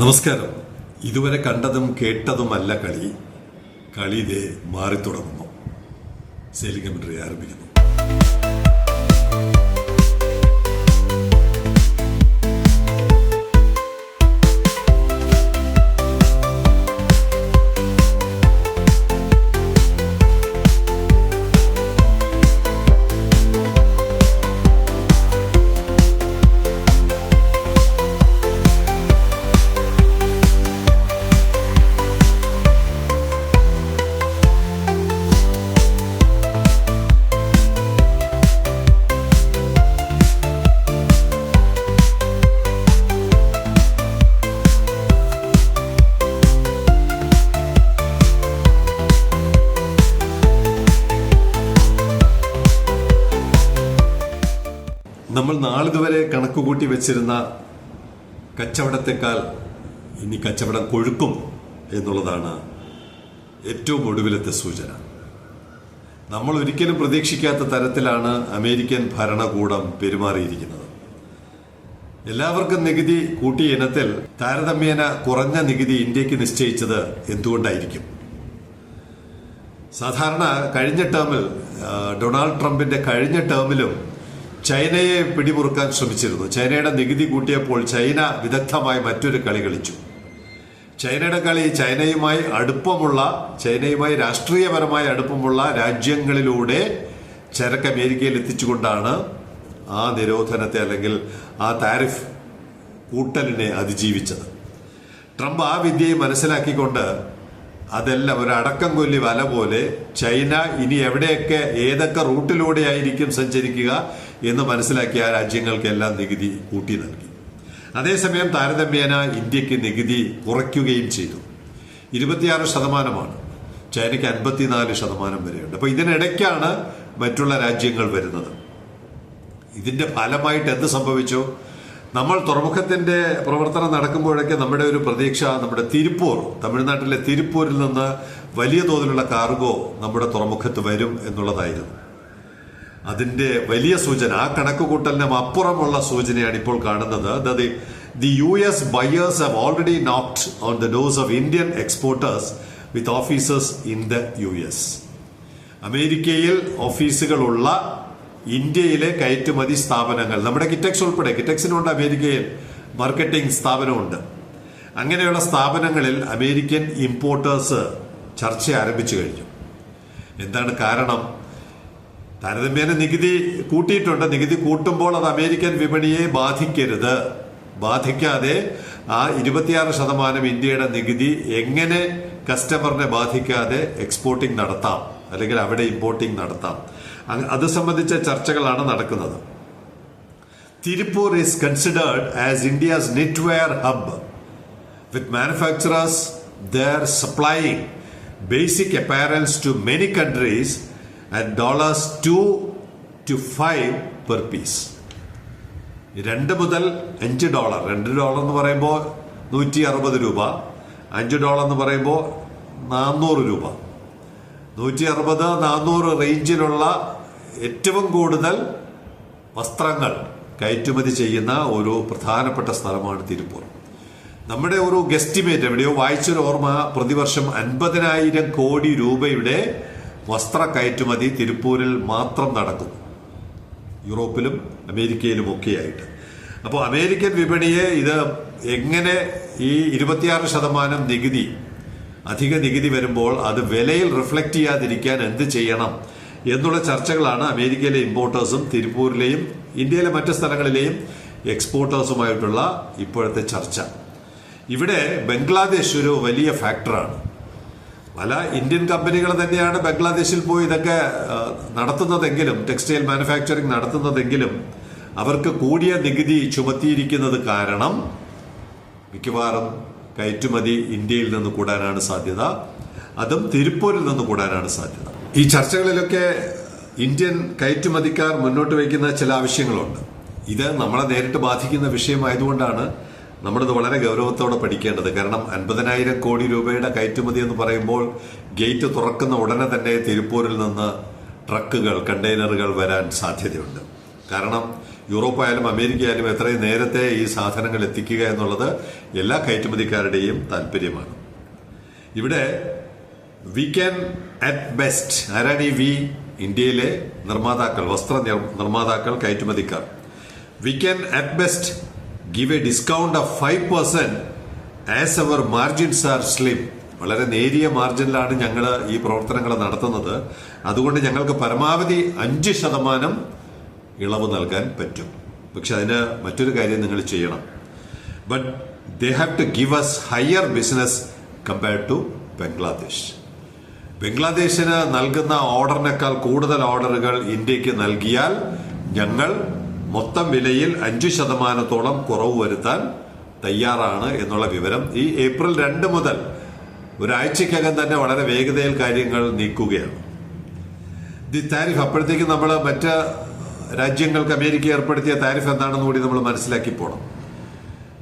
നമസ്കാരം. ഇതുവരെ കണ്ടതും കേട്ടതുമല്ല കളി. കളി ഇതേ മാറി തുടങ്ങുന്നു സെയിലിംഗ് കമന്ററി ആരംഭിക്കുന്നു. നമ്മൾ നാളിതുവരെ കണക്കുകൂട്ടി വെച്ചിരുന്ന കച്ചവടത്തെക്കാൾ ഇനി കച്ചവടം കൊഴുക്കും എന്നുള്ളതാണ് ഏറ്റവും ഒടുവിലത്തെ സൂചന. നമ്മൾ ഒരിക്കലും പ്രതീക്ഷിക്കാത്ത തരത്തിലാണ് അമേരിക്കൻ ഭരണകൂടം പെരുമാറിയിരിക്കുന്നത്. എല്ലാവർക്കും നികുതി കൂട്ടിയ ഇനത്തിൽ താരതമ്യേന കുറഞ്ഞ നികുതി ഇന്ത്യയ്ക്ക് നിശ്ചയിച്ചത് എന്തുകൊണ്ടായിരിക്കും? സാധാരണ കഴിഞ്ഞ ടേമിൽ ഡൊണാൾഡ് ട്രംപിന്റെ കഴിഞ്ഞ ടേമിലും ചൈനയെ പിടിമുറുക്കാൻ ശ്രമിച്ചിരുന്നു. ചൈനയുടെ നികുതി കൂട്ടിയപ്പോൾ ചൈന വിദഗ്ധമായി മറ്റൊരു കളി കളിച്ചു. ചൈനയുടെ കളി ചൈനയുമായി അടുപ്പമുള്ള ചൈനയുമായി രാഷ്ട്രീയപരമായി അടുപ്പമുള്ള രാജ്യങ്ങളിലൂടെ ചരക്ക് അമേരിക്കയിൽ എത്തിച്ചുകൊണ്ടാണ് ആ നിരോധനത്തെ അല്ലെങ്കിൽ ആ താരിഫ് കൂട്ടലിനെ അതിജീവിച്ചത്. ട്രംപ് ആ വിദ്യയെ മനസ്സിലാക്കിക്കൊണ്ട് അതെല്ലാം ഒരു അടക്കം കൊല്ലി വല പോലെ. ചൈന ഇനി എവിടെയൊക്കെ ഏതൊക്കെ റൂട്ടിലൂടെ ആയിരിക്കും സഞ്ചരിക്കുക എന്ന് മനസ്സിലാക്കിയ ആ രാജ്യങ്ങൾക്കെല്ലാം നികുതി കൂട്ടി നൽകി. അതേസമയം താരതമ്യേന ഇന്ത്യയ്ക്ക് നികുതി കുറയ്ക്കുകയും ചെയ്തു. ഇരുപത്തിയാറ് ശതമാനമാണ്. ചൈനയ്ക്ക് അൻപത്തിനാല് ശതമാനം വരെയുണ്ട്. അപ്പോൾ ഇതിനിടയ്ക്കാണ് മറ്റുള്ള രാജ്യങ്ങൾ വരുന്നത്. ഇതിന്റെ ഫലമായിട്ട് എന്ത് സംഭവിച്ചു? നമ്മൾ തുറമുഖത്തിന്റെ പ്രവർത്തനം നടക്കുമ്പോഴൊക്കെ നമ്മുടെ ഒരു പ്രതീക്ഷ നമ്മുടെ തിരുപ്പൂർ തമിഴ്നാട്ടിലെ തിരുപ്പൂരിൽ നിന്ന് വലിയ തോതിലുള്ള കാർഗോ നമ്മുടെ തുറമുഖത്ത് വരും എന്നുള്ളതായിരുന്നു. അതിന്റെ വലിയ സൂചന ആ കണക്കുകൂട്ടലിനും അപ്പുറമുള്ള സൂചനയാണ് ഇപ്പോൾ കാണുന്നത്. The U S buyers have already knocked on the doors of Indian exporters with offices in the U S അമേരിക്കയിൽ ഓഫീസുകളുള്ള ഇന്ത്യയിലെ കയറ്റുമതി സ്ഥാപനങ്ങൾ നമ്മുടെ കിറ്റക്സ് ഉൾപ്പെടെ കിറ്റക്സിനുണ്ട് അമേരിക്കയിൽ മാർക്കറ്റിംഗ് സ്ഥാപനമുണ്ട്. അങ്ങനെയുള്ള സ്ഥാപനങ്ങളിൽ അമേരിക്കൻ ഇമ്പോർട്ടേഴ്സ് ചർച്ച ആരംഭിച്ചു കഴിഞ്ഞു. എന്താണ് കാരണം? താരതമ്യേന നികുതി കൂട്ടിയിട്ടുണ്ട്. നികുതി കൂട്ടുമ്പോൾ അത് അമേരിക്കൻ വിപണിയെ ബാധിക്കരുത്. ബാധിക്കാതെ ആ ഇരുപത്തിയാറ് ശതമാനം ഇന്ത്യയുടെ നികുതി എങ്ങനെ കസ്റ്റമറിനെ ബാധിക്കാതെ എക്സ്പോർട്ടിംഗ് നടത്താം? അല്ലെങ്കിൽ അവിടെ ഇമ്പോർട്ടിംഗ് നടത്താം? അത് സംബന്ധിച്ച ചർച്ചകളാണ് നടക്കുന്നത്. Tiruppur is considered as India's knitwear hub with manufacturers there supplying basic apparels to many countries and dollars two to five per piece രണ്ട് മുതൽ അഞ്ച് ഡോളർ. രണ്ട് ഡോളർ എന്ന് പറയുമ്പോൾ നൂറ്റി അറുപത് രൂപ. അഞ്ച് ഡോളർ എന്ന് പറയുമ്പോൾ നാനൂറ് രൂപ. നൂറ്റി അറുപത് നാനൂറ് റേഞ്ചിലുള്ള ഏറ്റവും കൂടുതൽ വസ്ത്രങ്ങൾ കയറ്റുമതി ചെയ്യുന്ന ഒരു പ്രധാനപ്പെട്ട സ്ഥലമാണ് തിരുപ്പൂർ. നമ്മുടെ ഒരു ഗസ്റ്റിമേറ്റ് എവിടെയോ വായിച്ചൊരു ഓർമ്മ പ്രതിവർഷം അൻപതിനായിരം കോടി രൂപയുടെ വസ്ത്ര കയറ്റുമതി തിരുപ്പൂരിൽ മാത്രം നടക്കുന്നു. യൂറോപ്പിലും അമേരിക്കയിലും ഒക്കെയായിട്ട്. അപ്പോൾ അമേരിക്കൻ വിപണിയെ ഇത് എങ്ങനെ ഈ ഇരുപത്തിയാറ് ശതമാനം നികുതി അധിക നികുതി വരുമ്പോൾ അത് വിലയിൽ റിഫ്ലക്ട് ചെയ്യാതിരിക്കാൻ എന്ത് ചെയ്യണം? എന്നുള്ള ചർച്ചകളാണ് അമേരിക്കയിലെ ഇമ്പോർട്ടേഴ്സും തിരുപ്പൂരിലെയും ഇന്ത്യയിലെ മറ്റ് സ്ഥലങ്ങളിലെയും എക്സ്പോർട്ടേഴ്സുമായിട്ടുള്ള ഇപ്പോഴത്തെ ചർച്ച. ഇവിടെ ബംഗ്ലാദേശ് ഒരു വലിയ ഫാക്ടറാണ് പല ഇന്ത്യൻ കമ്പനികൾ തന്നെയാണ് ബംഗ്ലാദേശിൽ പോയി ഇതൊക്കെ നടത്തുന്നതെങ്കിലും ടെക്സ്റ്റൈൽ മാനുഫാക്ചറിങ് നടത്തുന്നതെങ്കിലും അവർക്ക് കൂടിയ നികുതി ചുമത്തിയിരിക്കുന്നത് കാരണം മിക്കവാറും കയറ്റുമതി ഇന്ത്യയിൽ നിന്ന് കൂടാനാണ് സാധ്യത. അതും തിരുപ്പൂരിൽ നിന്ന് കൂടാനാണ് സാധ്യത. ഈ ചർച്ചകളിലൊക്കെ ഇന്ത്യൻ കയറ്റുമതിക്കാർ മുന്നോട്ട് വയ്ക്കുന്ന ചില ആവശ്യങ്ങളുണ്ട്. ഇത് നമ്മളെ നേരിട്ട് ബാധിക്കുന്ന വിഷയമായതുകൊണ്ടാണ് നമ്മളിത് വളരെ ഗൗരവത്തോടെ പഠിക്കേണ്ടത്. കാരണം അൻപതിനായിരം കോടി രൂപയുടെ കയറ്റുമതി എന്ന് പറയുമ്പോൾ ഗേറ്റ് തുറക്കുന്ന ഉടനെ തന്നെ തിരുപ്പൂരിൽ നിന്ന് ട്രക്കുകൾ കണ്ടെയ്നറുകൾ വരാൻ സാധ്യതയുണ്ട്. കാരണം യൂറോപ്പ് ആയാലും അമേരിക്ക ആയാലും എത്രയും നേരത്തെ ഈ സാധനങ്ങൾ എത്തിക്കുക എന്നുള്ളത് എല്ലാ കയറ്റുമതിക്കാരുടെയും താല്പര്യമാണ് ഇവിടെ വി ക്യാൻ അറ്റ് ബെസ്റ്റ് ആരാണ് ഈ വി ഇന്ത്യയിലെ നിർമ്മാതാക്കൾ വസ്ത്ര നിർ- നിർമ്മാതാക്കൾ കയറ്റുമതിക്കാർ. We can at best give a discount of five percent as our margins are slim വളരെ നേരിയ മാർജിനിലാണ് ഞങ്ങൾ ഈ പ്രവർത്തനങ്ങൾ നടത്തുന്നത്. അതുകൊണ്ട് ഞങ്ങൾക്ക് പരമാവധി അഞ്ച് ശതമാനം ഇളവ് നൽകാൻ പറ്റും. പക്ഷെ അതിന് മറ്റൊരു കാര്യം നിങ്ങൾ ചെയ്യണം. But they have to give us higher business compared to Bangladesh ബംഗ്ലാദേശിന് നൽകുന്ന ഓർഡറിനേക്കാൾ കൂടുതൽ ഓർഡറുകൾ ഇന്ത്യയ്ക്ക് നൽകിയാൽ ഞങ്ങൾ മൊത്തം വിലയിൽ അഞ്ചു ശതമാനത്തോളം കുറവ് വരുത്താൻ തയ്യാറാണ് എന്നുള്ള വിവരം ഈ ഏപ്രിൽ രണ്ട് മുതൽ ഒരാഴ്ചക്കകം തന്നെ വളരെ വേഗതയിൽ കാര്യങ്ങൾ നീക്കുകയാണ്. ദി താരിഫ് അപ്പോഴത്തേക്ക് നമ്മൾ മറ്റ് രാജ്യങ്ങൾക്ക് അമേരിക്ക ഏർപ്പെടുത്തിയ താരിഫ് എന്താണെന്ന് കൂടി നമ്മൾ മനസ്സിലാക്കി പോകണം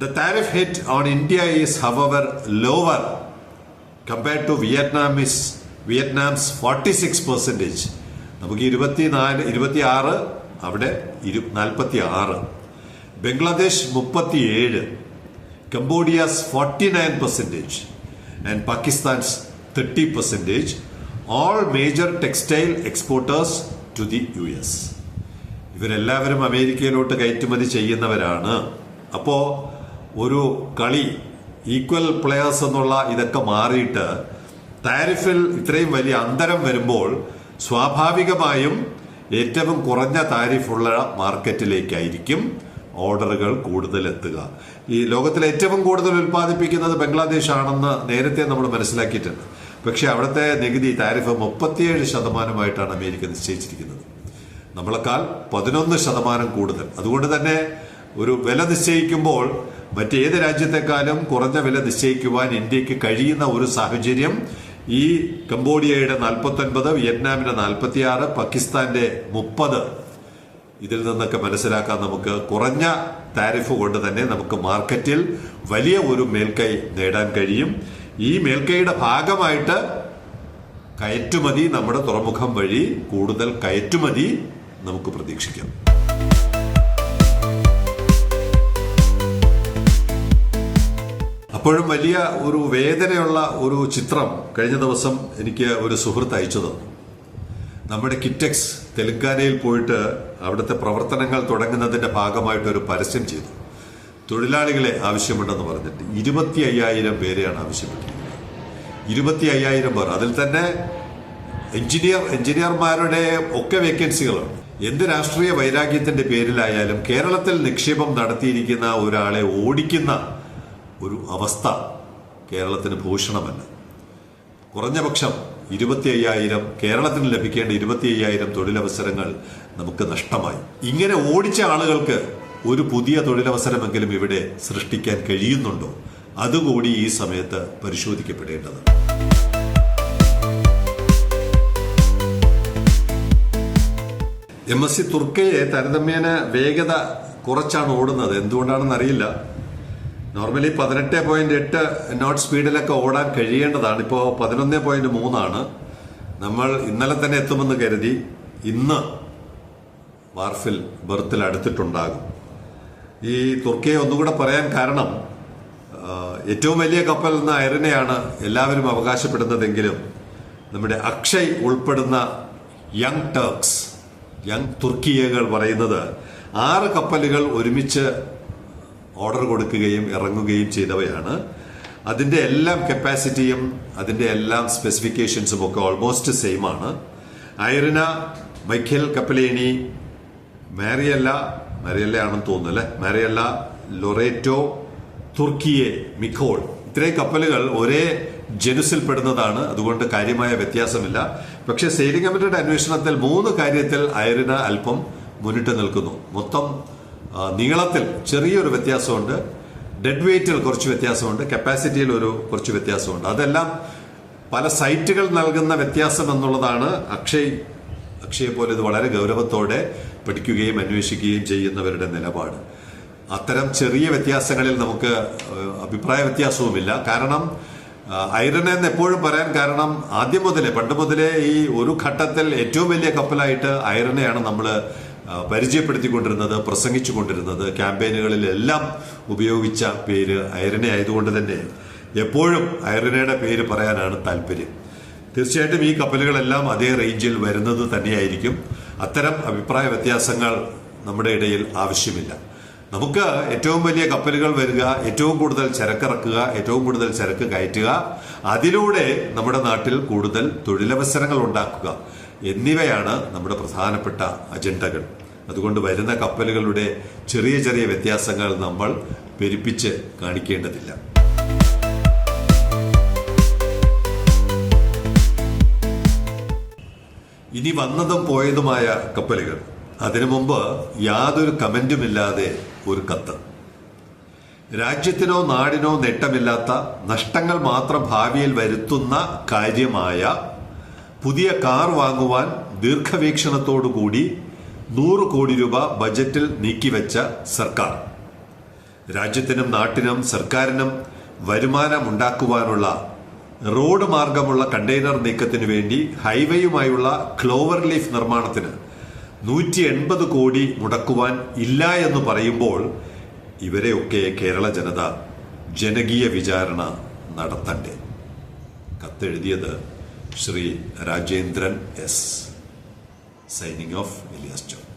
the tariff hit on India is our lower compared to Vietnam's Vietnam's forty six percentage നമുക്ക് ഇരുപത്തിനാല് ഇരുപത്തി ആറ് അവിടെ ഇരു നാൽപ്പത്തി ആറ് ബംഗ്ലാദേശ് മുപ്പത്തി ഏഴ് Cambodia's forty nine percentage and Pakistan's thirty percentage all major textile exporters to the U S ഇവരെല്ലാവരും അമേരിക്കയിലോട്ട് കയറ്റുമതി ചെയ്യുന്നവരാണ്. അപ്പോൾ ഒരു കളി ഈക്വൽ പ്ലെയേഴ്സ് എന്നുള്ള ഇതൊക്കെ മാറിയിട്ട് താരിഫിൽ ഇത്രയും വലിയ അന്തരം വരുമ്പോൾ സ്വാഭാവികമായും ഏറ്റവും കുറഞ്ഞ താരിഫുള്ള മാർക്കറ്റിലേക്കായിരിക്കും ഓർഡറുകൾ കൂടുതൽ എത്തുക. ഈ ലോകത്തിൽ ഏറ്റവും കൂടുതൽ ഉൽപ്പാദിപ്പിക്കുന്നത് ബംഗ്ലാദേശ് ആണെന്ന് നേരത്തെ നമ്മൾ മനസ്സിലാക്കിയിട്ടുണ്ട്. പക്ഷേ അവിടുത്തെ നികുതി താരിഫ് മുപ്പത്തിയേഴ് ശതമാനമായിട്ടാണ് അമേരിക്ക നിശ്ചയിച്ചിരിക്കുന്നത്. നമ്മളെക്കാൾ പതിനൊന്ന് ശതമാനം കൂടുതൽ. അതുകൊണ്ട് തന്നെ ഒരു വില നിശ്ചയിക്കുമ്പോൾ മറ്റേത് രാജ്യത്തെക്കാളും കുറഞ്ഞ വില നിശ്ചയിക്കുവാൻ ഇന്ത്യയ്ക്ക് കഴിയുന്ന ഒരു സാഹചര്യം ഈ കംബോഡിയയുടെ നാൽപ്പത്തൊൻപത് വിയറ്റ്നാമിന്റെ നാൽപ്പത്തിയാറ് പാകിസ്ഥാന്റെ മുപ്പത്. ഇതിൽ നിന്നൊക്കെ മനസ്സിലാക്കാൻ നമുക്ക്. കുറഞ്ഞ താരിഫ് കൊണ്ട് തന്നെ നമുക്ക് മാർക്കറ്റിൽ വലിയ ഒരു മേൽക്കൈ നേടാൻ കഴിയും. ഈ മേൽക്കൈയുടെ ഭാഗമായിട്ട് കയറ്റുമതി നമ്മുടെ തുറമുഖം വഴി കൂടുതൽ കയറ്റുമതി നമുക്ക് പ്രതീക്ഷിക്കാം. അപ്പോഴും വലിയ ഒരു വേദനയുള്ള ഒരു ചിത്രം കഴിഞ്ഞ ദിവസം എനിക്ക് ഒരു സുഹൃത്ത് അയച്ചു തന്നു. നമ്മുടെ കിറ്റക്സ് തെലങ്കാനയിൽ പോയിട്ട് അവിടുത്തെ പ്രവർത്തനങ്ങൾ തുടങ്ങുന്നതിന്റെ ഭാഗമായിട്ട് ഒരു പരസ്യം ചെയ്തു. തൊഴിലാളികളെ ആവശ്യമുണ്ടെന്ന് പറഞ്ഞിട്ട് ഇരുപത്തി അയ്യായിരം പേരെയാണ് ആവശ്യപ്പെട്ടിരിക്കുന്നത്. ഇരുപത്തി അയ്യായിരം പേർ. അതിൽ തന്നെ എഞ്ചിനീയർ എഞ്ചിനീയർമാരുടെ ഒക്കെ വേക്കൻസികളാണ്. എന്ത് രാഷ്ട്രീയ വൈരാഗ്യത്തിന്റെ പേരിലായാലും കേരളത്തിൽ നിക്ഷേപം നടത്തിയിരിക്കുന്ന ഒരാളെ ഓടിക്കുന്ന ഒരു അവസ്ഥ കേരളത്തിന് ഭൂഷണമല്ല. കുറഞ്ഞ പക്ഷം ഇരുപത്തി അയ്യായിരം കേരളത്തിന് ലഭിക്കേണ്ട ഇരുപത്തി അയ്യായിരം തൊഴിലവസരങ്ങൾ നമുക്ക് നഷ്ടമായി. ഇങ്ങനെ ഓടിച്ച ആളുകൾക്ക് ഒരു പുതിയ തൊഴിലവസരമെങ്കിലും ഇവിടെ സൃഷ്ടിക്കാൻ കഴിയുന്നുണ്ടോ? അതുകൂടി ഈ സമയത്ത് പരിശോധിക്കപ്പെടേണ്ടതാണ്. എം എസ് സി തുർക്കയെ താരതമ്യേന വേഗത കുറച്ചാണ് ഓടുന്നത്. എന്തുകൊണ്ടാണെന്ന് അറിയില്ല നോർമലി പതിനെട്ട് പോയിന്റ് എട്ട് നോട്ട് സ്പീഡിലൊക്കെ ഓടാൻ കഴിയേണ്ടതാണ്. ഇപ്പോൾ പതിനൊന്ന് പോയിന്റ് മൂന്നാണ്. നമ്മൾ ഇന്നലെ തന്നെ എത്തുമെന്ന് കരുതി ഇന്ന് വാർഫിൽ ബർത്തിൽ അടുത്തിട്ടുണ്ടാകും. ഈ തുർക്കിയെ ഒന്നുകൂടെ പറയാൻ കാരണം ഏറ്റവും വലിയ കപ്പൽ എന്ന അയറിനെയാണ് എല്ലാവരും അവകാശപ്പെടുന്നതെങ്കിലും നമ്മുടെ അക്ഷയ് ഉൾപ്പെടുന്ന യങ് ടർക്സ് യങ് തുർക്കിയകൾ പറയുന്നത് ആറ് കപ്പലുകൾ ഒരുമിച്ച് ഓർഡർ കൊടുക്കുകയും ഇറങ്ങുകയും ചെയ്തവയാണ്. അതിന്റെ എല്ലാം കപ്പാസിറ്റിയും അതിന്റെ എല്ലാം സ്പെസിഫിക്കേഷൻസും ഒക്കെ ഓൾമോസ്റ്റ് സെയിം ആണ്. ഐറിന മൈഖൽ കപ്പലേനി മാരിയല്ല മാരിയല്ല ആണെന്ന് തോന്നുന്നു അല്ലെ? മാരിയല്ല ലൊറേറ്റോ തുർക്കിയെ മിക്കോൾ ഇത്രയും കപ്പലുകൾ ഒരേ ജനുസിൽ പെടുന്നതാണ് അതുകൊണ്ട് കാര്യമായ വ്യത്യാസമില്ല. പക്ഷേ സെയിലിംഗ് കമ്മിറ്റിയുടെ അന്വേഷണത്തിൽ മൂന്ന് കാര്യത്തിൽ ഐറിന അല്പം മുന്നിട്ട് നിൽക്കുന്നു. മൊത്തം നീളത്തിൽ ചെറിയൊരു വ്യത്യാസമുണ്ട്. ഡെഡ് വെയിറ്റിൽ കുറച്ച് വ്യത്യാസമുണ്ട്. കപ്പാസിറ്റിയിൽ ഒരു കുറച്ച് വ്യത്യാസമുണ്ട്. അതെല്ലാം പല സൈറ്റുകൾ നൽകുന്ന വ്യത്യാസം എന്നുള്ളതാണ് അക്ഷയ് അക്ഷയെ പോലെ ഇത് വളരെ ഗൗരവത്തോടെ പഠിക്കുകയും അന്വേഷിക്കുകയും ചെയ്യുന്നവരുടെ നിലപാട്. അത്തരം ചെറിയ വ്യത്യാസങ്ങളിൽ നമുക്ക് അഭിപ്രായ വ്യത്യാസവുമില്ല. കാരണം ഐറൻ എന്ന് എപ്പോഴും പറയാൻ കാരണം ആദ്യം മുതലേ പണ്ട് മുതലേ ഈ ഒരു ഘട്ടത്തിൽ ഏറ്റവും വലിയ കപ്പലായിട്ട് ഐറനെയാണ് നമ്മൾ പരിചയപ്പെടുത്തിക്കൊണ്ടിരുന്നത് പ്രസംഗിച്ചു കൊണ്ടിരുന്നത് ക്യാമ്പയിനുകളിലെല്ലാം ഉപയോഗിച്ച പേര് ഐറന ആയതുകൊണ്ട് തന്നെ എപ്പോഴും ഐറനയുടെ പേര് പറയാനാണ് താല്പര്യം. തീർച്ചയായിട്ടും ഈ കപ്പലുകളെല്ലാം അതേ റേഞ്ചിൽ വരുന്നത് തന്നെയായിരിക്കും. അത്തരം അഭിപ്രായ വ്യത്യാസങ്ങൾ നമ്മുടെ ഇടയിൽ ആവശ്യമില്ല. നമുക്ക് ഏറ്റവും വലിയ കപ്പലുകൾ വരിക ഏറ്റവും കൂടുതൽ ചരക്കിറക്കുക ഏറ്റവും കൂടുതൽ ചരക്ക് കയറ്റുക അതിലൂടെ നമ്മുടെ നാട്ടിൽ കൂടുതൽ തൊഴിലവസരങ്ങൾ ഉണ്ടാക്കുക. എന്നിവയാണ് നമ്മുടെ പ്രധാനപ്പെട്ട അജണ്ടകൾ. അതുകൊണ്ട് വരുന്ന കപ്പലുകളുടെ ചെറിയ ചെറിയ വ്യത്യാസങ്ങൾ നമ്മൾ പെരുപ്പിച്ച് കാണിക്കേണ്ടതില്ല. ഇനി വന്നതും പോയതുമായ കപ്പലുകൾ. അതിനു മുമ്പ് യാതൊരു കമന്റുമില്ലാതെ ഒരു കത്ത്. രാജ്യത്തിനോ നാടിനോ നേട്ടമില്ലാത്ത നഷ്ടങ്ങൾ മാത്രം ഭാവിയിൽ വരുത്തുന്ന കാര്യമായ പുതിയ കാർ വാങ്ങുവാൻ ദീർഘവീക്ഷണത്തോടുകൂടി നൂറ് കോടി രൂപ ബജറ്റിൽ നീക്കിവെച്ച സർക്കാർ. രാജ്യത്തിനും നാട്ടിനും സർക്കാരിനും വരുമാനമുണ്ടാക്കുവാനുള്ള റോഡ് മാർഗമുള്ള കണ്ടെയ്നർ നീക്കത്തിനു വേണ്ടി ഹൈവേയുമായുള്ള ക്ലോവർ ലീഫ് നിർമ്മാണത്തിന് നൂറ്റി എൺപത് കോടി മുടക്കുവാൻ ഇല്ല എന്ന് പറയുമ്പോൾ ഇവരെയൊക്കെ കേരള ജനത ജനകീയ വിചാരണ നടത്തണ്ടേ? കത്തെഴുതിയത് Shri Rajendran S. Signing off Elias John.